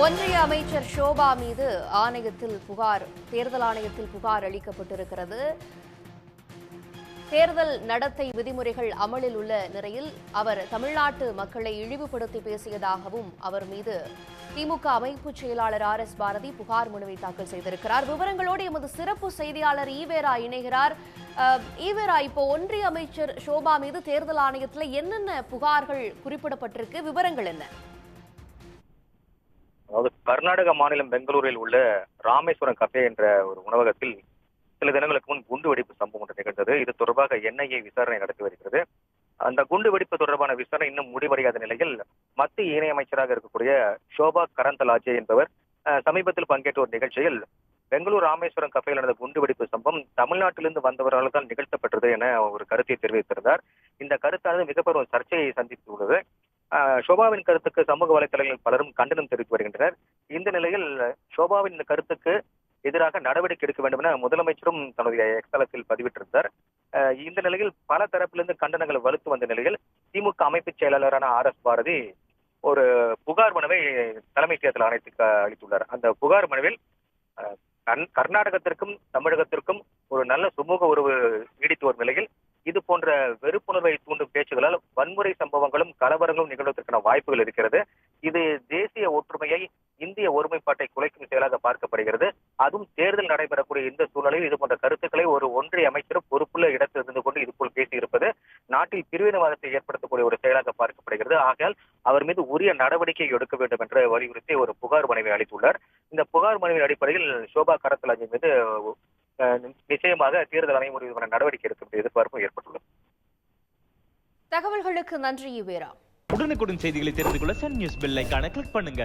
ஒன்றிய அமைச்சர் ஷோபா மீது ஆணையத்தில் புகார் தேர்தல் ஆணையத்தில் புகார் அளிக்கப்பட்டிருக்கிறது. தேர்தல் நடத்தை விதிமுறைகள் அமலில் உள்ள நிலையில் அவர் தமிழ்நாட்டு மக்களை இழிவுபடுத்தி பேசியதாகவும் அவர் மீது திமுக அமைப்பு செயலாளர் ஆர் எஸ் பாரதி புகார் மனுவை தாக்கல் செய்திருக்கிறார். விவரங்களோடு எமது சிறப்பு செய்தியாளர் ஈவேரா இணைகிறார். ஈவேரா இப்போ ஒன்றிய அமைச்சர் ஷோபா மீது தேர்தல் ஆணையத்தில் என்னென்ன புகார்கள் குறிப்பிடப்பட்டிருக்கு? விவரங்கள் என்ன? அதாவது கர்நாடக மாநிலம் பெங்களூரில் உள்ள ராமேஸ்வரம் கஃபே என்ற ஒரு உணவகத்தில் சில தினங்களுக்கு முன் குண்டு வெடிப்பு சம்பவம் ஒன்று நிகழ்ந்தது. இது தொடர்பாக என்ஐஏ விசாரணை நடத்தி வருகிறது. அந்த குண்டு வெடிப்பு தொடர்பான விசாரணை இன்னும் முடிவடையாத நிலையில் மத்திய இணையமைச்சராக இருக்கக்கூடிய ஷோபா கரந்தலாஜே என்பவர் சமீபத்தில் பங்கேற்ற ஒரு நிகழ்ச்சியில் பெங்களூர் ராமேஸ்வரம் கஃபையில் நடந்த குண்டு வெடிப்பு சம்பவம் தமிழ்நாட்டிலிருந்து வந்தவர்களால் தான் நிகழ்த்தப்பட்டது என ஒரு கருத்தை தெரிவித்திருந்தார். இந்த கருத்தானது மிகப்பெரும் சர்ச்சையை சந்தித்துள்ளது. ஷோபாவின் கருத்துக்கு சமூக வலைதளங்களில் பலரும் கண்டனம் தெரிவித்து வருகின்றனர். இந்த நிலையில் ஷோபாவின் இந்த கருத்துக்கு எதிராக நடவடிக்கை எடுக்க வேண்டும் என முதலமைச்சரும் தன்னுடைய எக்ஸ்தலத்தில் பதிவிட்டிருந்தார். இந்த நிலையில் பல தரப்பிலிருந்து கண்டனங்கள் வலுத்து வந்த நிலையில் திமுக அமைப்பு செயலாளரான ஆர் எஸ் பாரதி ஒரு புகார் மனுவை தலைமை தேர்தல் ஆணையத்துக்கு அளித்துள்ளார். அந்த புகார் மனுவில் ஆஹ் கர்நாடகத்திற்கும் தமிழகத்திற்கும் ஒரு நல்ல சுமூக உறவு நீடித்து வரும் நிலையில் இது போன்ற வெறுப்புணர்வை தூண்டும் பேச்சுகளால் வன்முறை சம்பவங்களும் கலவரங்களும் நிகழ்வதற்கான வாய்ப்புகள் இருக்கிறது. இது தேசிய ஒற்றுமையை இந்திய ஒருமைப்பாட்டை குலைக்கும் செயலாக பார்க்கப்படுகிறது. அதுவும் தேர்தல் நடைபெறக்கூடிய இந்த சூழ்நிலையில் இது போன்ற கருத்துக்களை ஒரு ஒன்றிய அமைச்சர் பொறுப்புள்ள இடத்தில் இருந்து கொண்டு இதுபோல் பேசியிருப்பது நாட்டில் பிரிவினவாதத்தை ஏற்படுத்தக்கூடிய ஒரு செயலாக பார்க்கப்படுகிறது. ஆகையால் அவர் மீது உரிய நடவடிக்கை எடுக்க வேண்டும் என்று வலியுறுத்தி ஒரு புகார் மனுவை அளித்துள்ளார். இந்த புகார் மனுவின் அடிப்படையில் சோபா கரத்தலாஜி மீது நிச்சயமாக தேர்தல் ஆணையம் ஒரு நடவடிக்கை எடுக்கும் எதிர்பார்ப்பும் ஏற்பட்டுள்ளது. தகவல்களுக்கு நன்றி ஈவேரா. உடனுக்குடன் செய்திகளை தெரிந்து கொள்ள சன் நியூஸ் பெல் கிளிக் பண்ணுங்க.